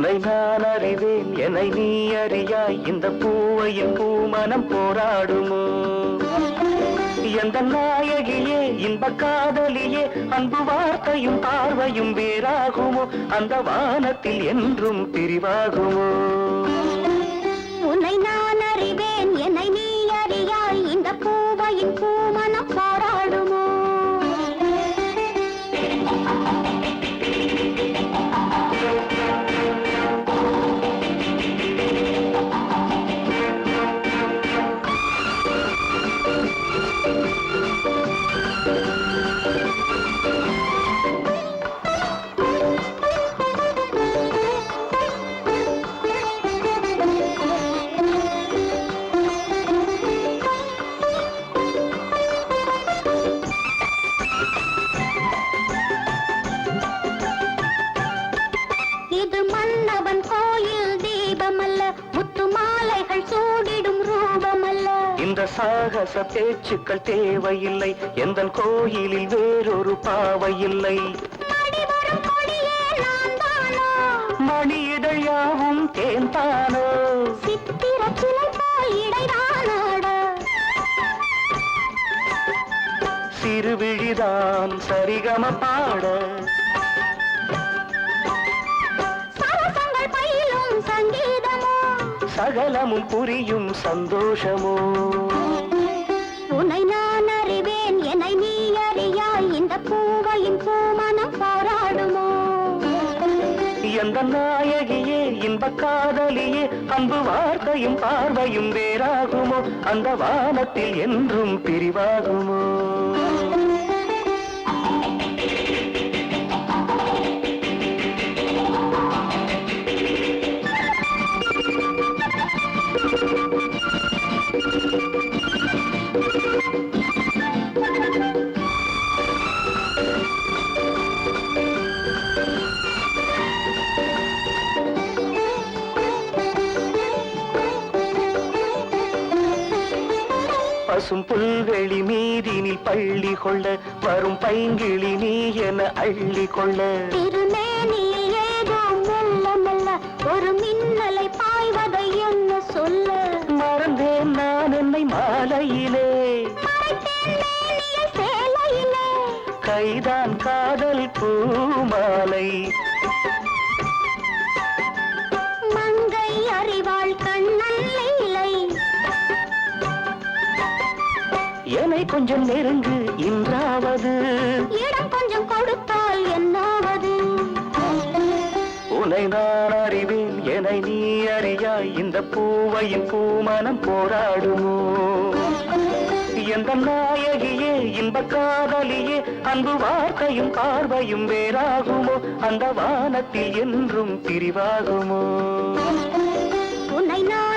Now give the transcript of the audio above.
உன்னை நான் அறிவேன். என்னை நீ அறியாய். இந்த பூவையின் பூமனம் போராடுமோ? எந்த நாயகியே இன்ப காதலியே அன்பு வார்த்தையும் பார்வையும் வேறாகுமோ? அந்த வானத்தில் என்றும் பிரிவாகுமோ? உன்னை நான் இது மன்னவன் கோயில் தீபமல்ல முத்து மாலைகள் சூடிடும் ரூபமல்ல. இந்த சாகச பேச்சுக்கள் தேவையில்லை எந்த கோயிலில் வேறொரு பாவை இல்லை அடிவரும் கொடியே நான் தானோ? மணி இதழ் யாவும் சித்திர சிலை சிறுவிழிதான் சரிகம பாட. சகலமும் புரியும் சந்தோஷமோ? உன்னை நான் அறிவேன் என்னை நீ அறியாய் இந்த பூவையின் பூமனம் போராடுமோ? எந்த நாயகியே இன்ப காதலியே அன்பு வார்த்தையும் பார்வையும் வேறாகுமோ? அந்த வானத்தில் என்றும் பிரிவாகுமோ? பசும் புல்வெளி மீதினில் பள்ளி கொள்ள வரும் பைங்கிளி நீ என அள்ளி கொள்ள. திருமேனியில் ஏதோ மெல்ல மெல்ல ஒரு மின்னலை பாய்வதை என்ன சொல்ல? மறந்தேன் நான் என்னை மாலையிலே. கைதான் காதல் பூமாலை. என்னை கொஞ்சம் நெருங்கு இன்றாவது. இடம் கொஞ்சம் கொடுத்தால் என்னாவது? உன்னை நான் அறிவேன் என்னை நீ அறியாய். இந்த பூவையின் பூமனம் போராடுமோ? எந்த நாயகியே இன்ப காதலியே அன்பு வார்த்தையும் பார்வையும் வேறாகுமோ? அந்த வானத்தில் என்றும் பிரிவாகுமோ உன்னை நான்